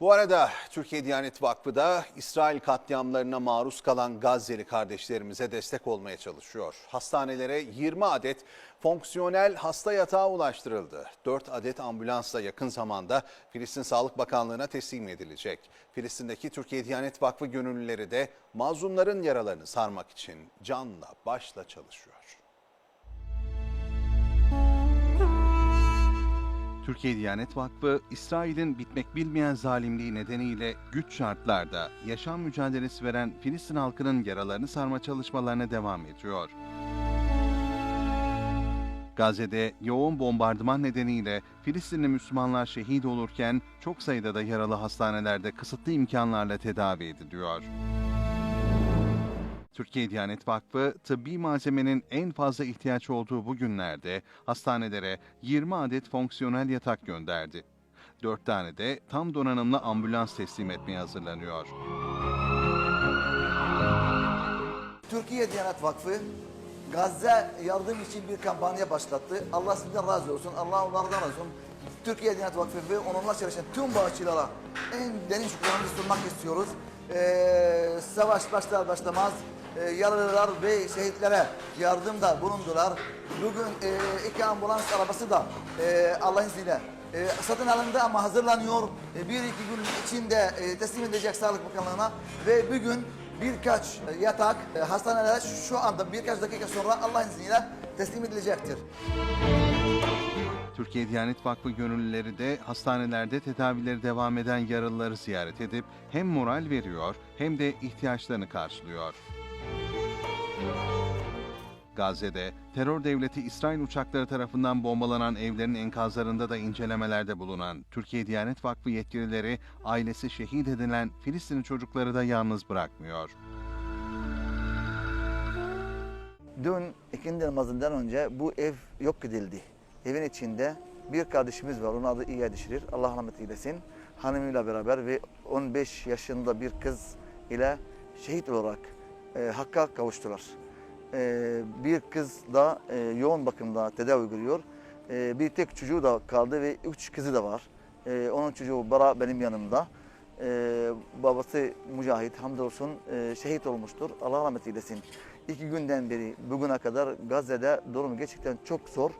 Bu arada Türkiye Diyanet Vakfı da İsrail katliamlarına maruz kalan Gazze'li kardeşlerimize destek olmaya çalışıyor. Hastanelere 20 adet fonksiyonel hasta yatağı ulaştırıldı. 4 adet ambulansla yakın zamanda Filistin Sağlık Bakanlığı'na teslim edilecek. Filistin'deki Türkiye Diyanet Vakfı gönüllüleri de mazlumların yaralarını sarmak için canla başla çalışıyor. Türkiye Diyanet Vakfı, İsrail'in bitmek bilmeyen zalimliği nedeniyle güç şartlarda yaşam mücadelesi veren Filistin halkının yaralarını sarma çalışmalarına devam ediyor. Gazze'de yoğun bombardıman nedeniyle Filistinli Müslümanlar şehit olurken çok sayıda da yaralı hastanelerde kısıtlı imkanlarla tedavi ediliyor. Türkiye Diyanet Vakfı, tıbbi malzemenin en fazla ihtiyaç olduğu bu günlerde hastanelere 20 adet fonksiyonel yatak gönderdi. 4 tane de tam donanımlı ambulans teslim etmeye hazırlanıyor. Türkiye Diyanet Vakfı Gazze yardım için bir kampanya başlattı. Allah sizden razı olsun. Allah onlardan razı olsun. Türkiye Diyanet Vakfı ve onunla çalışan tüm bağışçılara en derin şükranımızı sunmak istiyoruz. Ee, savaş başlar başlamaz e, yaralılar ve şehitlere yardımda bulundular. Bugün e, iki ambulans arabası da e, Allah'ın izniyle e, satın alındı ama hazırlanıyor. E, bir iki gün içinde e, teslim edilecek Sağlık Bakanlığı'na ve bugün birkaç e, yatak e, hastanelere şu anda birkaç dakika sonra Allah'ın izniyle teslim edilecektir. Türkiye Diyanet Vakfı gönüllüleri de hastanelerde tedavileri devam eden yaralıları ziyaret edip hem moral veriyor hem de ihtiyaçlarını karşılıyor. Gazze'de terör devleti İsrail uçakları tarafından bombalanan evlerin enkazlarında da incelemelerde bulunan Türkiye Diyanet Vakfı yetkilileri ailesi şehit edilen Filistinli çocukları da yalnız bırakmıyor. Dün ikindi namazından önce bu ev yok edildi. Evin içinde bir kardeşimiz var. Onun adı İyad Şirir. Allah rahmet eylesin. Hanımıyla beraber ve 15 yaşında bir kız ile şehit olarak e, hakka kavuştular. E, bir kız da e, yoğun bakımda tedavi görüyor. E, bir tek çocuğu da kaldı ve üç kızı da var. E, onun çocuğu Bara benim yanımda. E, babası Mücahit hamdolsun e, şehit olmuştur. Allah rahmet eylesin. İki günden beri bugüne kadar Gazze'de durum gerçekten çok zor.